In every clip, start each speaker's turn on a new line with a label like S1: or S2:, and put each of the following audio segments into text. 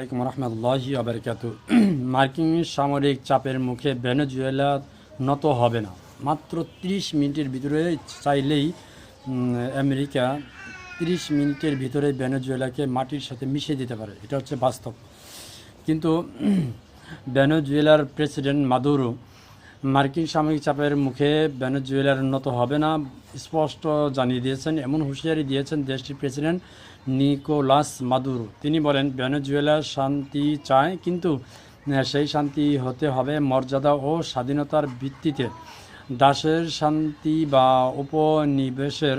S1: আলাইকুম রহমতুল্লাহ আবরকাত মার্কিন সামরিক চাপের মুখে ভেনেজুয়েলা নত হবে না। মাত্র 30 মিনিটের ভিতরে চাইলেই আমেরিকা 30 মিনিটের ভিতরে ভেনেজুয়েলাকে মাটির সাথে মিশিয়ে দিতে পারে। এটা হচ্ছে বাস্তব। কিন্তু, ভেনেজুয়েলার প্রেসিডেন্ট মাদুরো মার্কিন সামরিক চাপের মুখে ভেনেজুয়েলার উন্নত হবে না, স্পষ্ট জানিয়ে দিয়েছেন, এমন হুঁশিয়ারি দিয়েছেন দেশটির প্রেসিডেন্ট নিকোলাস মাদুরো। তিনি বলেন, ভেনেজুয়েলা শান্তি চায়, কিন্তু সেই শান্তি হতে হবে মর্যাদা ও স্বাধীনতার ভিত্তিতে। দাসের শান্তি বা উপনিবেশের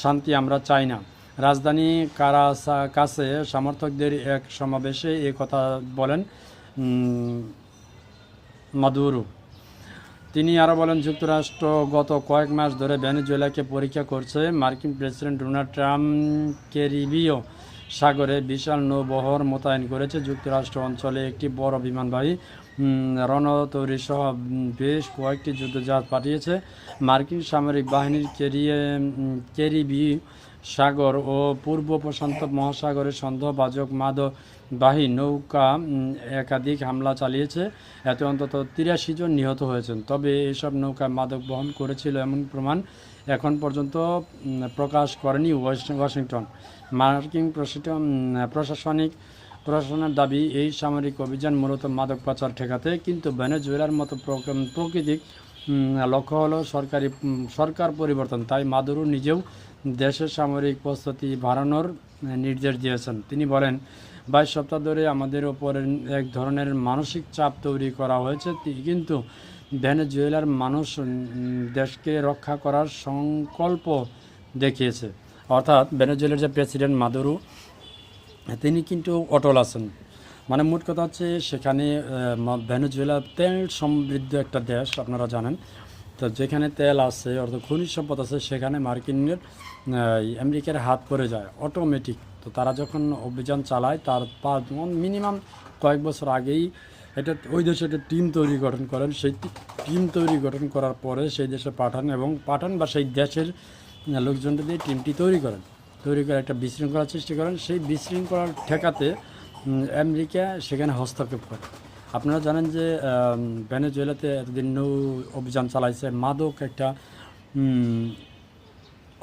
S1: শান্তি আমরা চাই না। রাজধানী কারাসা কাছে সমর্থকদের এক সমাবেশে কথা বলেন মাদুরো। তিনি আরও বলেন যুক্তরাষ্ট্র গত কয়েক মাস ধরে ভেনেজুয়েলাকে পরীক্ষা করছে। মার্কিন প্রেসিডেন্ট ডোনাল্ড ট্রাম্প ক্যারিবীয় সাগরে বিশাল নৌবহর মোতায়েন করেছে। যুক্তরাষ্ট্র অঞ্চলে একটি বড় বিমানবাহী রণতরী সহ বেশ কয়েকটি যুদ্ধজাহাজ পাঠিয়েছে। মার্কিন সামরিক বাহিনীর ক্যারিয়ে উম, ক্যারিবীয় সাগর ও পূর্ব প্রশান্ত মহাসাগরে সন্দেহভাজক মাদকবাহী নৌকা একাধিক হামলা চালিয়েছে। এতে অন্তত তিরাশি জন নিহত হয়েছেন। তবে এসব নৌকা মাদক বহন করেছিল এমন প্রমাণ এখন পর্যন্ত প্রকাশ করেনি ওয়াশিংটন। মার্কিন প্রশাসন প্রশাসনিক প্রশাসনের দাবি, এই সামরিক অভিযান মূলত মাদক পাচার ঠেকাতে, কিন্তু ভেনেজুয়েলার মতো প্রক- প্রকৃতিক লক্ষ্য হলো সরকারি সরকার পরিবর্তন। তাই মাদুরো নিজেও দেশের সামরিক প্রস্তুতি বাড়ানোর নির্দেশ দিয়েছেন। তিনি বলেন বাইশ সপ্তাহ ধরে আমাদের ওপর এক ধরনের মানসিক চাপ তৈরি করা হয়েছে। কিন্তু ভেনেজুয়েলার মানুষ দেশকে রক্ষা করার সংকল্প দেখিয়েছে। অর্থাৎ ভেনেজুয়েলার যে প্রেসিডেন্ট মাদুরু, তিনি কিন্তু অটল আছেন। মানে মোট কথা হচ্ছে সেখানে ভেনেজুয়েলা তেল সমৃদ্ধ একটা দেশ, আপনারা জানেন। তো যেখানে তেল আছে অর্থাৎ খনিজ সম্পদ আছে সেখানে মার্কিনের আমেরিকার হাত পড়ে যায় অটোমেটিক তো তারা যখন অভিযান চালায় তার মিনিমাম কয়েক বছর আগেই এটা ওই দেশে একটা টিম তৈরি গঠন করেন। সেই টিম তৈরি গঠন করার পরে সেই দেশে পাঠান এবং পাঠান বা সেই দেশের আহ, লোকজনদের দিয়ে টিমটি তৈরি করেন। তৈরি করে একটা বিশৃঙ্খলার সৃষ্টি করেন। সেই বিশৃঙ্খলার ঠেকাতে আমেরিকা সেখানে হস্তক্ষেপ করে। আপনারা জানেন যে ভেনেজুয়েলাতে এতদিন নৌ অভিযান চালাইছে। মাদক একটা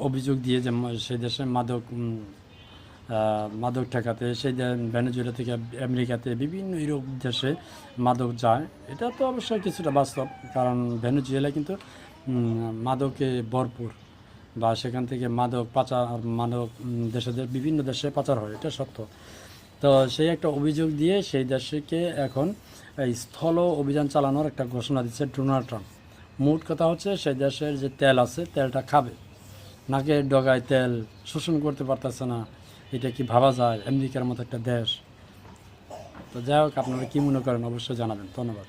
S1: অভিযোগ দিয়ে যে সেই দেশে মাদক মাদক ঠেকাতে, সেই ভেনেজুয়েলা থেকে আমেরিকাতে বিভিন্ন ইউরোপ দেশে মাদক যায়। এটা তো অবশ্যই কিছুটা বাস্তব, কারণ ভেনেজুয়েলা কিন্তু মাদকে ভরপুর বা সেখান থেকে মাদক পাচার, মাদক দেশে, বিভিন্ন দেশে পাচার হয়। এটা সত্য। তো সেই একটা অভিযোগ দিয়ে সেই দেশকে এখন এই স্থল অভিযান চালানোর একটা ঘোষণা দিচ্ছে ডোনাল্ড ট্রাম্প। মোট কথা হচ্ছে সেই দেশের যে তেল আছে, তেলটা খাবে। নাকের ডগায় তেল, শোষণ করতে পারতেছে না। এটা কি ভাবা যায়? আমেরিকার মতো একটা দেশ। তো যাই হোক, আপনারা কী মনে করেন? অবশ্যই জানাবেন। ধন্যবাদ।